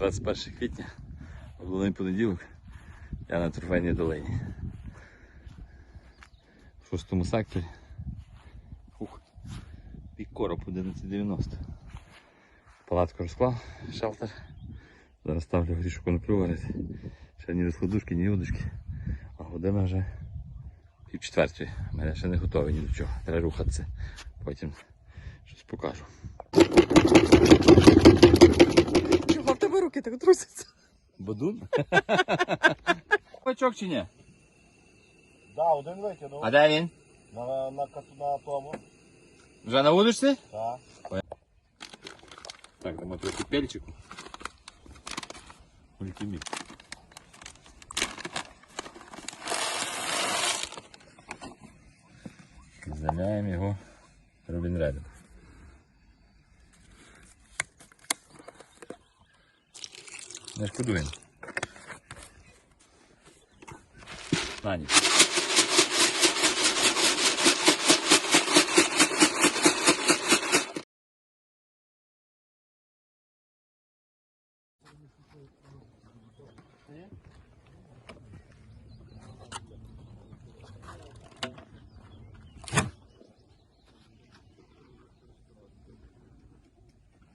21 квітня, головний понеділок. Я на трофейній долині. В шостому секторі. Ух, і короб 1190. Палатку розклав, шелтер. Зараз ставлю горішку коноплю варити. Ще ні розкладушки, ні удочки. А година вже пів четвертої. Мене ще не готовий ні до чого. Треба рухатися. Потім щось покажу. Чого в тебе руки так трусяться? Бодун? Пачок чи ні? Да, один витягнув. А де він? На, на, кат- на тому. Вже на вулиці? Так. Так, дамо трохи пельчику. Мультимік. Заляємо його Робін Не шкодуємо. На ніч.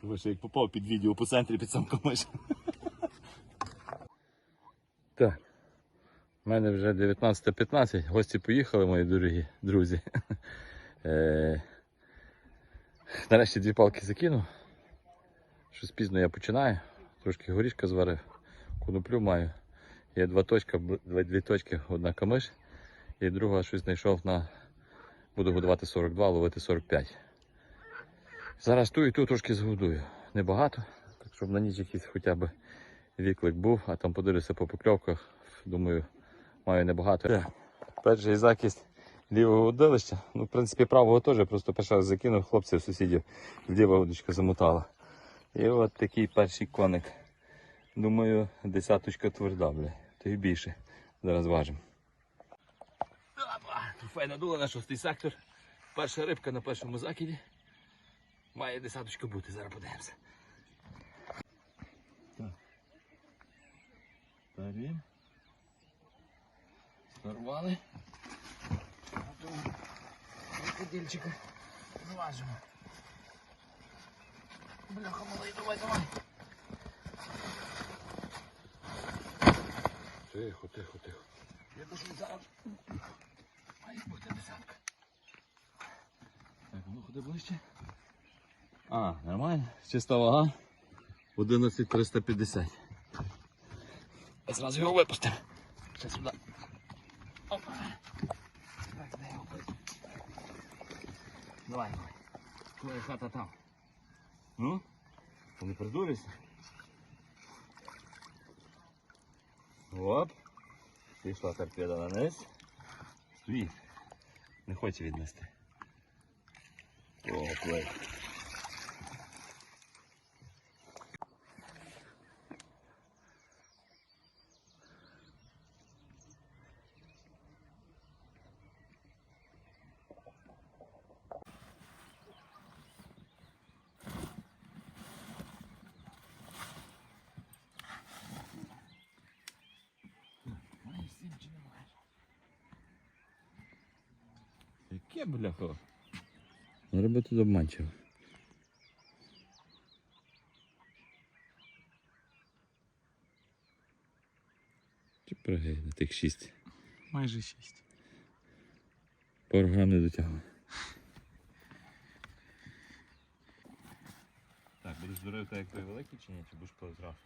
Вище як попав під відео по центрі під сам комиш. Так. У мене вже 19.15. Гості поїхали, мої дорогі друзі. Е, Нарешті дві палки закинув. Щось пізно я починаю. Трошки горішка зварив, коноплю маю. Є два два- дві точки, одна камиш і друга щось знайшов на. Буду годувати 42, ловити 45. Зараз ту і ту трошки згодую. Небагато, так щоб на ніч якийсь хоча б віклик був, а там подивлюся по покльовках. Думаю, маю небагато. Перший закість лівого удилища. Ну, в принципі, правого теж, просто перший раз закинув хлопців, сусідів, ліва удочка замотала. І от такий перший коник. Думаю, десяточка тверда, бля. То й більше. Зараз важимо. Трофейна дула на шостий сектор. Перша рибка на першому закиді. Має десяточка бути, зараз подивимося. Так. Тарі. Сорвали. Крокодильчика. Зважимо. Бляха, малий, давай, давай. Тихо, тихо, тихо. Я кажу, зараз має бути десятка. Так, ну ходи ближче. А, нормально. Чиста вага. 11350. Я зразу його випустив. Ще сюди. Опа. Так, дай його. Давай, давай. Твоя хата там. Ну? Не придурися. Оп. Пішла торпеда на низ. Стоїть. Не хоче віднести. О, плей. Маєш сім чи не маєш? Яке бляхо? Риба тут обманчиво. Чи пригай на тих шість? Майже шість. Пару грам не дотягли. Так, будеш дурив так як той великий чи ні? Чи будеш позразу?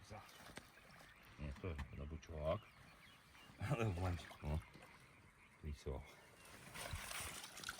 Ні, теж на бучок. Але обманчик. О. І все.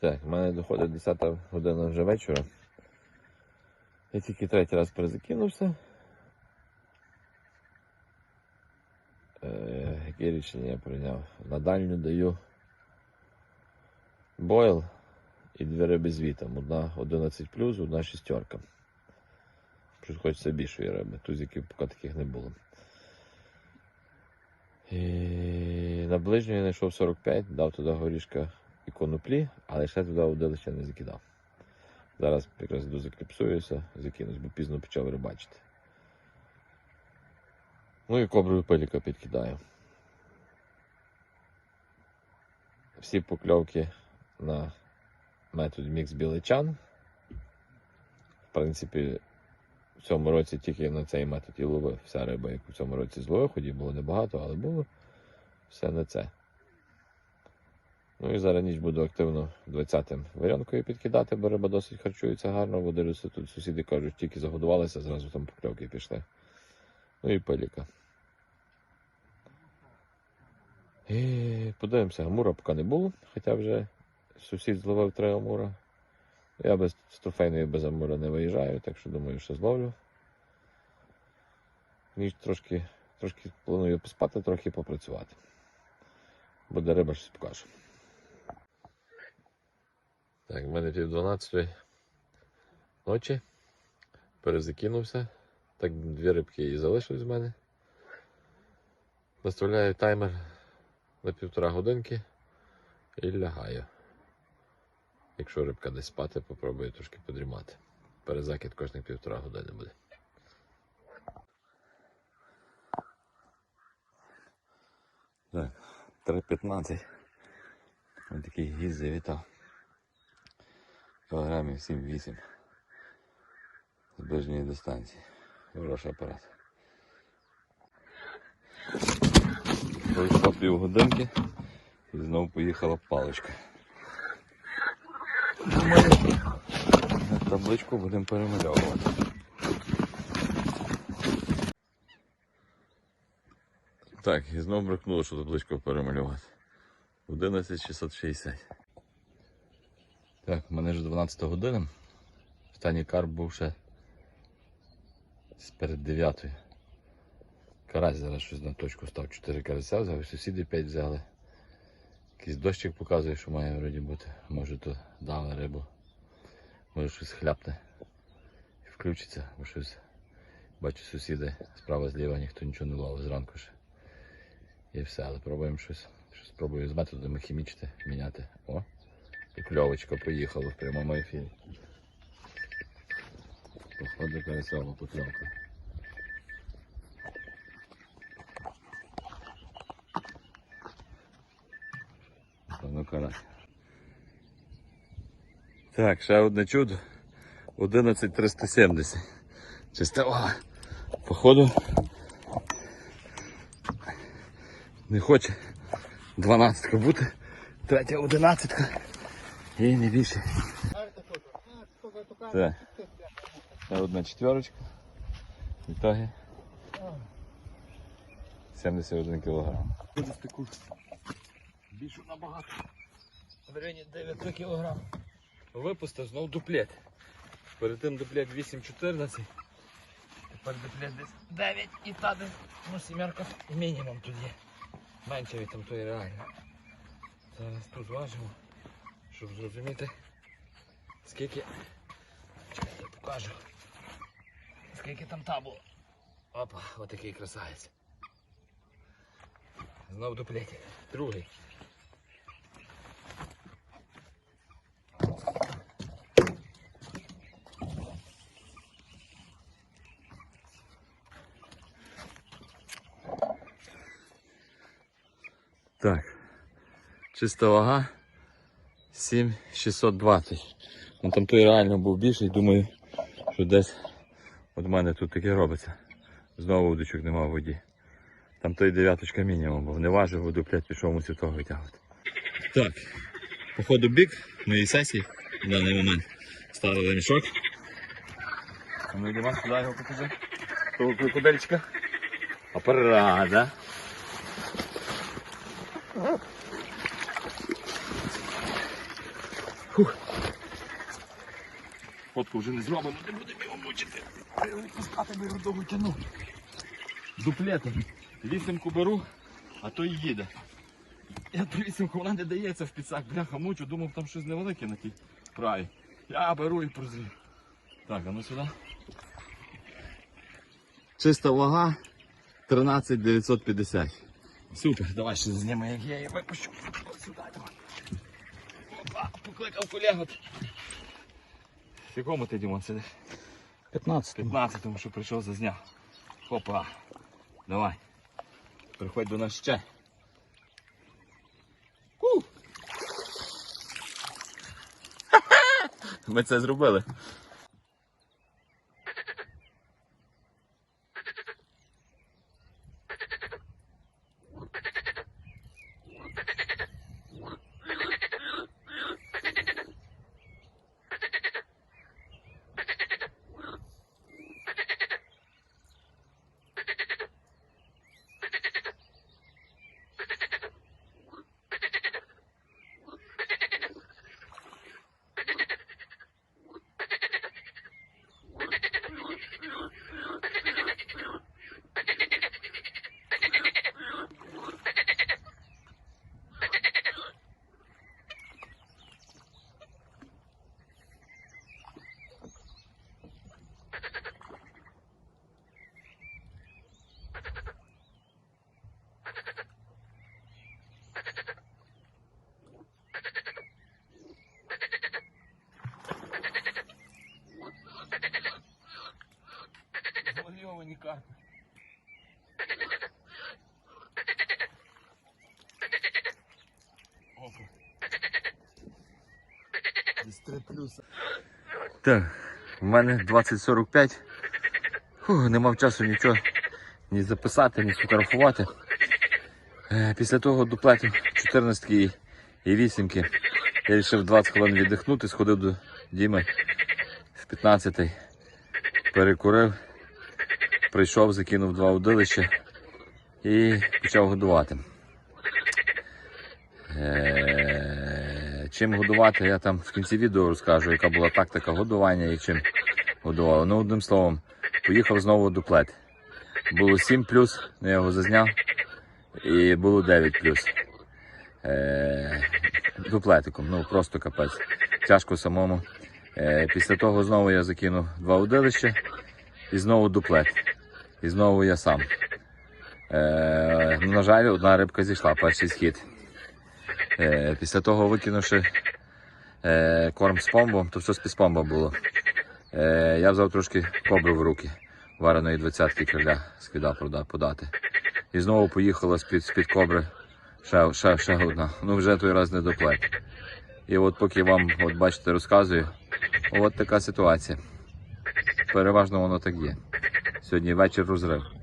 Так, в мене доходить 10 година вже вечора. Я тільки третій раз перезакинувся. Е, яке рішення я прийняв? На дальню даю бойл і дві риби з вітом. Одна 11 плюс, одна шістерка. Щось хочеться більшої риби. Тузиків поки таких не було. І на ближню я знайшов 45, дав туди горішка і коноплі, але ще туди удилища не закидав. Зараз якраз йду закліпсуюся, закинусь, бо пізно почав рибачити. Ну і коброю пиліка підкидаю. Всі покльовки на метод мікс біличан. В принципі, в цьому році тільки на цей метод і ловив. Вся риба, яку в цьому році зловив, ході було небагато, але було все на це. Ну і зараз ніч буду активно 20-м варіанкою підкидати, бо риба досить харчується гарно. Водилюся тут сусіди кажуть, тільки загодувалися, зразу там покльовки пішли. Ну і пеліка. І подивимося, амура поки не було, хоча вже сусід зловив три амура. Я без трофейної без амура не виїжджаю, так що думаю, що зловлю. Ніч трошки, трошки планую поспати, трохи попрацювати. Буде риба щось покажу. Так, в мене пів 12 ночі. Перезакинувся. Так, дві рибки і залишились в мене. Наставляю таймер на півтора годинки і лягаю. Якщо рибка десь спати, попробую трошки подрімати. Перезакид кожних півтора години буде. Так, 3.15. Ось такий гіз завітав. Кілограмів 7-8. З ближньої дистанції. Хороший апарат. Пройшло півгодинки і знову поїхала паличка. Табличку будемо перемальовувати. Так, і знову бракнуло, що табличку перемалювати. 11660. Так, у мене вже 12 година. Останній карп був ще з перед 9. Карась зараз щось на точку став 4 карася взяв, і сусіди 5 взяли. Якийсь дощик показує, що має вроді бути. Може то дали рибу. Може щось хляпне і включиться, бо щось бачу сусіди справа зліва, ніхто нічого не ловить зранку ще. І все, але пробуємо щось. Щось спробую з методами хімічити, міняти. О, і кльовочка поїхала в прямому ефірі. Походу карасова покльовка. Ну, карась. Так, ще одне чудо. 11370. Чиста вага. Походу. Не хоче 12 бути. Третя 11 і не більше. Так. Ще одна четверочка. В ітогі 71 кілограм. Більше набагато. В районі 9 кг. Випустив знов дуплет. Перед тим дуплет 8-14. Тепер дуплет десь 9 і та десь, ну сімерка мінімум тут є. Менше від там реально. Зараз тут важимо, щоб зрозуміти, скільки. Чекай, я покажу. Скільки там та було. Опа, отакий красавець. Знов дуплетик. Другий. Так. Чиста вага 7620. Ну там той реально був більший, думаю, що десь от мене тут таке робиться. Знову удочок нема в воді. Там той дев'яточка мінімум, бо не важив воду, блядь, пішов мусив того витягувати. Так, походу бік моєї сесії в даний момент. Ставили мішок. Ну йдемо сюди його покажи. Того крокодильчика. Апарат, да? Фотку вже не зробимо, не будемо його мучити. Пускати би довго тяну. Дуплетом. Вісімку беру, а то й їде. Я ту вісімку, вона не дається в підсак, бляха мучу, думав там щось невелике на тій праві. Я беру і прозрів. Так, а ну сюди. Чиста вага 13 950. Супер, давай ще знімемо, як я її випущу. Ось сюди давай. Опа, покликав колегу. В якому ти Дімон сидиш? 15. 15-му, що прийшов зазняв. Опа. Давай. Приходь до нас ще. Ми це зробили. Десь 3 плюса. Так, в мене 2045. Фух, не мав часу нічого ні записати, ні сфотографувати. Е, Після того дуплету 14 і, і 8 я вирішив 20 хвилин віддихнути, сходив до Діми в 15 перекурив, прийшов, закинув два удилища і почав годувати. Е, Чим годувати, я там в кінці відео розкажу, яка була тактика годування і чим годували. Ну, одним словом, поїхав знову дуплет. Було 7 плюс, я його зазняв, і було 9 плюс. Е, дуплетиком, ну просто капець. Тяжко самому. Е, після того знову я закинув два удилища і знову дуплет. І знову я сам. Е, ну, на жаль, одна рибка зійшла, перший схід. Е, після того викинувши е, корм з помбом, то все з підспомба було. Е, я взяв трошки кобри в руки, вареної двадцятки криля скидав подати. І знову поїхала з-під, з-під кобри ще, ще, ще одна. Ну вже той раз не доплет. І от поки вам, от бачите, розказую, от така ситуація. Переважно воно так є. Сьогодні вечір розрив.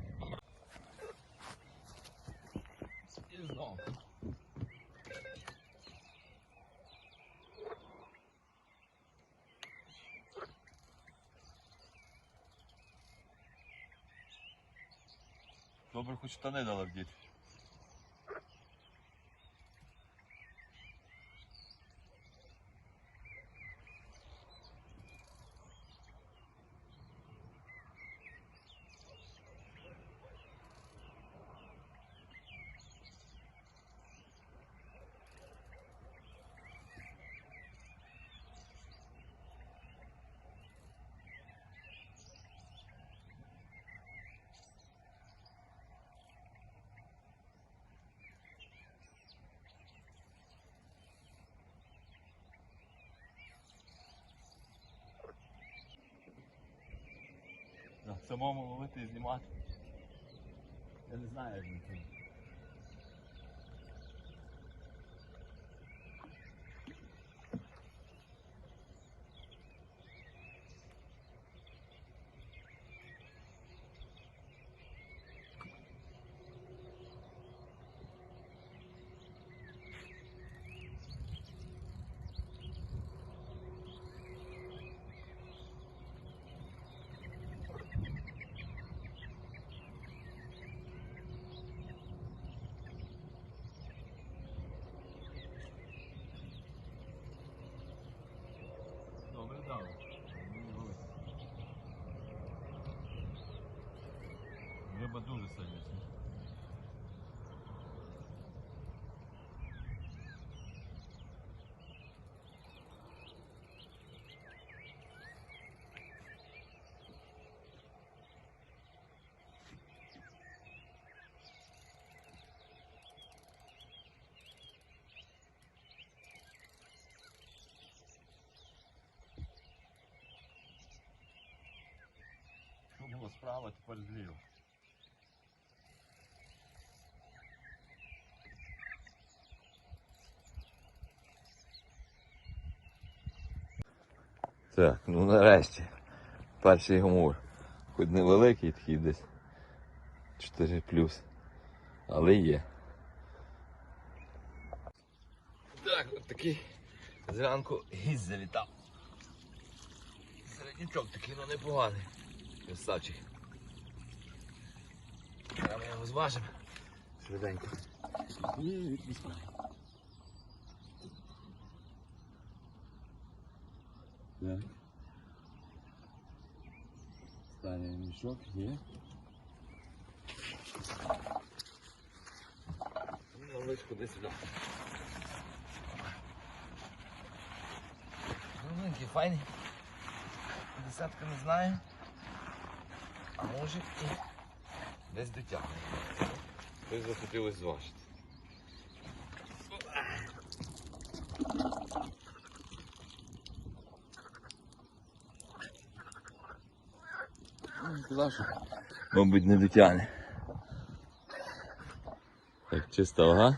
Добре, хоч штани дали вдіти. Да, самому ловити і знімати. Я не знаю, як це. Дуже. Що було справа, тепер зліва. Так, ну нарешті. Перший гумор. Хоч невеликий такий десь 4 плюс. Але є. Так, от такий зранку гість завітав. Середнячок такий, ну непоганий. Красавчик. Зараз ми його зважимо. Швиденько. І відпускаємо. Да. Стария мешок е. Лъчко, дай сега. Румънки, файни. Десятка не знае. А може и без дитя. Той захотел из вашите. Сказав, що, мабуть, не дотягне. Так, чиста вага.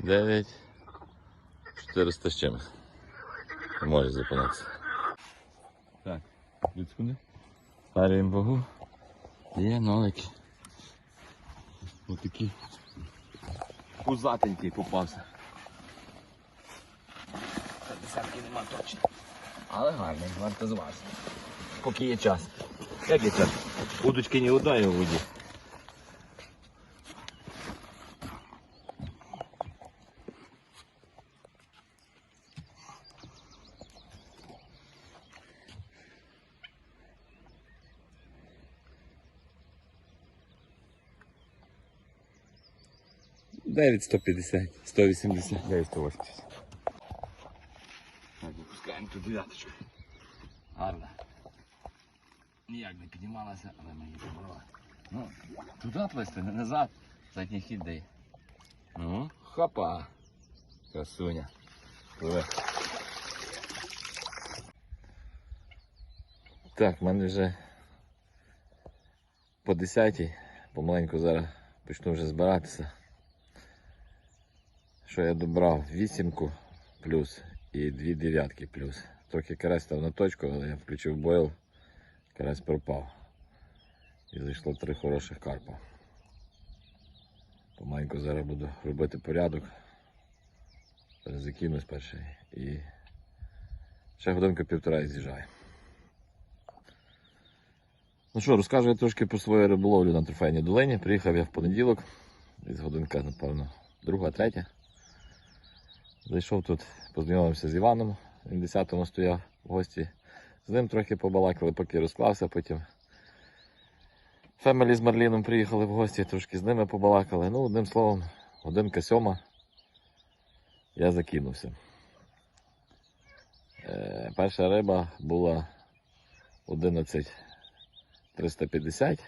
Дев'ять. 400 з чимось. Може зупинитися. Так, відкуди? Парюємо вагу. Є нолики. Ось такий пузатенький попався. Та Десятки нема точно. Але гарний, варто зважити. Поки є час. Як є час? Удочки не удаю у воді. Дев'ять сто п'ятдесят, сто вісімдесят. Дев'ять сто ту. Гарна. Ніяк не піднімалася, але ми її побрали. Ну, туди плести, не назад. Задній хід дає. Ну, хопа. Красуня. Пливе. Так, в мене вже по 10 помаленьку зараз почну вже збиратися. Що я добрав? Вісімку плюс і дві дев'ятки плюс. Трохи карась став на точку, але я включив бойл, карась пропав. І зайшло три хороших карпа. Помаленьку зараз буду робити порядок. Закинусь перший і ще годинка півтора і з'їжджаю. Ну що, розкажу я трошки про свою риболовлю на трофейній долині. Приїхав я в понеділок, десь годинка, напевно, друга, третя. Зайшов тут, познайомився з Іваном, він 10-му стояв в гості. З ним трохи побалакали, поки розклався, потім Фемелі з Марліном приїхали в гості, трошки з ними побалакали. Ну, одним словом, годинка сьома. Я закинувся. Е, перша риба була 11,350.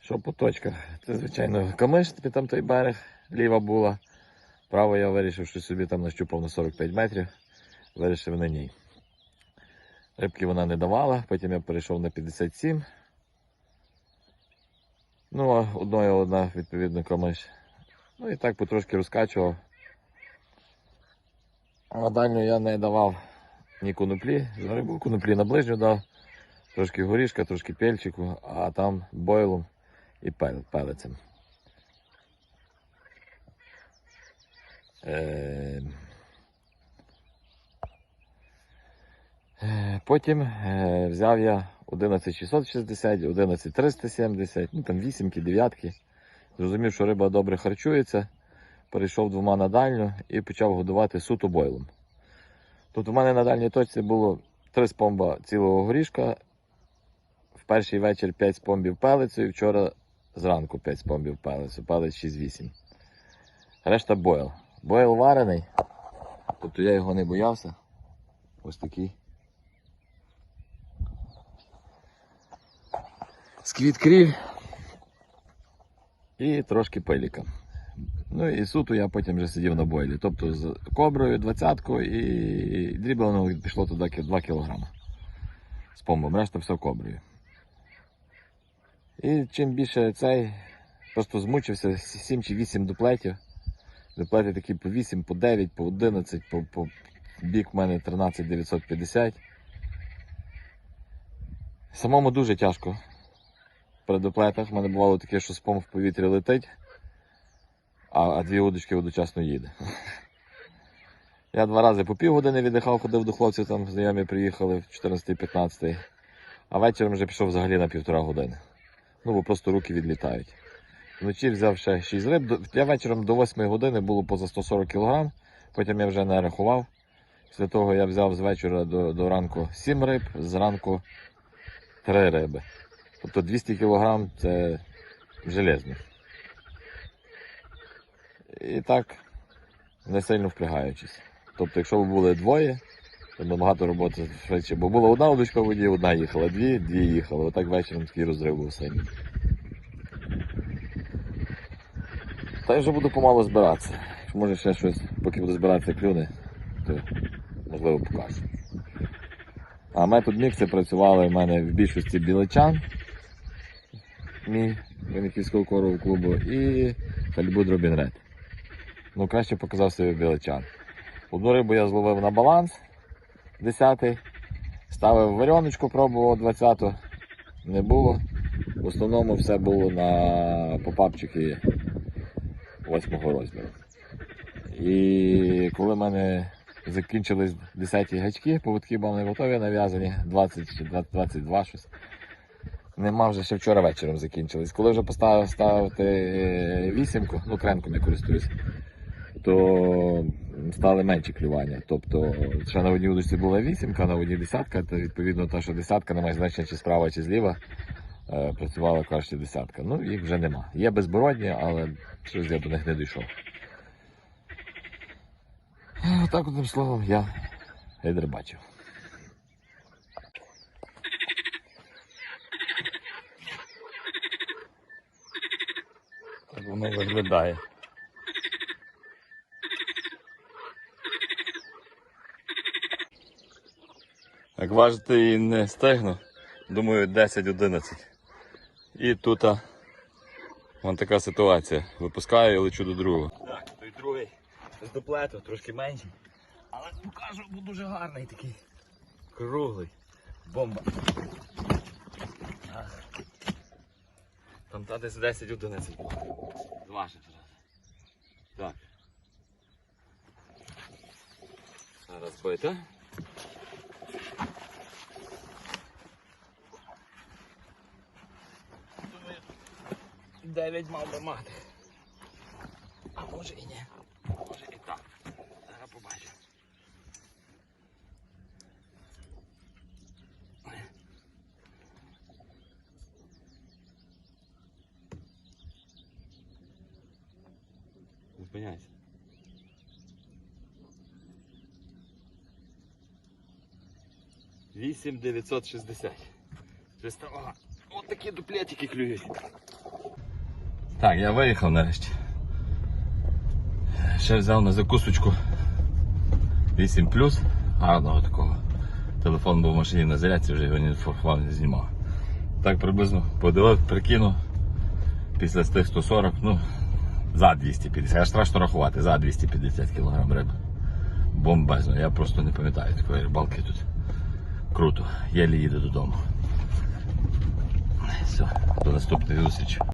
Що по точках? Це, звичайно, камиш, там той берег, ліва була. Право я вирішив, що собі там нащупав на 45 метрів, вирішив на ній. Рибки вона не давала, потім я перейшов на 57. Ну, а одною одна, відповідно, камиш. Ну і так потрошки розкачував. А дальню я не давав ні коноплі, рибу коноплі на ближню дав, трошки горішка, трошки пельчику, а там бойлом і пел- пелецем. Е, Потім е, взяв я 11660, 11370, ну там вісімки, дев'ятки. Зрозумів, що риба добре харчується. Перейшов двома на дальню і почав годувати суто бойлом. Тут у мене на дальній точці було три спомба цілого горішка. В перший вечір 5 спомбів пелицю і вчора зранку 5 спомбів пелицю. Пелець 6-8. Решта бойл. Бойл варений. Тобто я його не боявся. Ось такий. Кріль. І трошки пеліка. Ну і суту я потім вже сидів на бойлі. Тобто з коброю, двадцяткою і дрібленого пішло туди 2 кг. З помбом, решта все коброю. І чим більше цей, просто змучився 7 чи 8 дуплетів. Дуплети такі по 8, по 9, по 11, по, по бік в мене 13 950. Самому дуже тяжко при дуплетах. У мене бувало таке, що спом в повітрі летить, а, а дві удочки одночасно їде. Я два рази по півгодини віддихав, ходив до хлопців, там знайомі приїхали в 14-15, а вечором вже пішов взагалі на півтора години. Ну, бо просто руки відлітають. Вночі взяв ще 6 риб. Я вечором до 8 години було поза 140 кг, потім я вже не рахував. Після того я взяв з вечора до, до ранку 7 риб, зранку 3 риби. Тобто 200 кг це железно. І так, не сильно впрягаючись. Тобто, якщо б були двоє, то б багато роботи швидше. Бо була одна удочка в воді, одна їхала, дві, дві їхали. Отак вечором такий розрив був сильний. Та я вже буду помалу збиратися. Може ще щось, поки буду збиратися клюни, то можливо покажу. А метод мікси працювали в мене в більшості біличан, мій Винниківського корового клубу, і Кальбуд Робін Ред. Ну, краще показав себе біличан. Одну рибу я зловив на баланс 10-й, ставив варіоночку, пробував 20-ту, не було. В основному все було на попапчики 8 розміру. І коли в мене закінчились 10-ті гачки, поводки були не готові нав'язані, 20 чи 20 22 щось. Нема вже ще вчора вечором закінчились. Коли вже поставив ставити е, вісімку, ну кренком я користуюсь, то стали менші клювання. Тобто ще на одній удочці була вісімка, на одній десятка, то відповідно та, що десятка не має значення чи справа, чи зліва. е, Працювала краще десятка. Ну, їх вже нема. Є безбородні, але щось я до них не дійшов. Е, Отак одним словом я гейдер бачив. Так воно виглядає. Як важити і не стегну, думаю 10-11. І тут вон така ситуація. Випускаю і лечу до другого. Так, той другий з дуплету, трошки менший. Але покажу, був дуже гарний такий. Круглий. Бомба. Там та десь 10-11 було. Зважити зразу. Так. Зараз бити. Дев'ять мав би мати. А може і ні. Може і так. Зараз побачимо. Зупиняйся. Вісім дев'ятсот шістдесят. От такі дуплетики клюють. Так, я виїхав нарешті. Ще взяв на закусочку 8 гарного такого. Телефон був в машині на зарядці, вже його ні фотографував, не знімав. Так приблизно подивив, прикинув. Після з тих 140, ну, за 250. Аж страшно рахувати, за 250 кг риби. Бомбезно, я просто не пам'ятаю такої рибалки тут. Круто. Єлі їду додому. Все, до наступної зустрічі.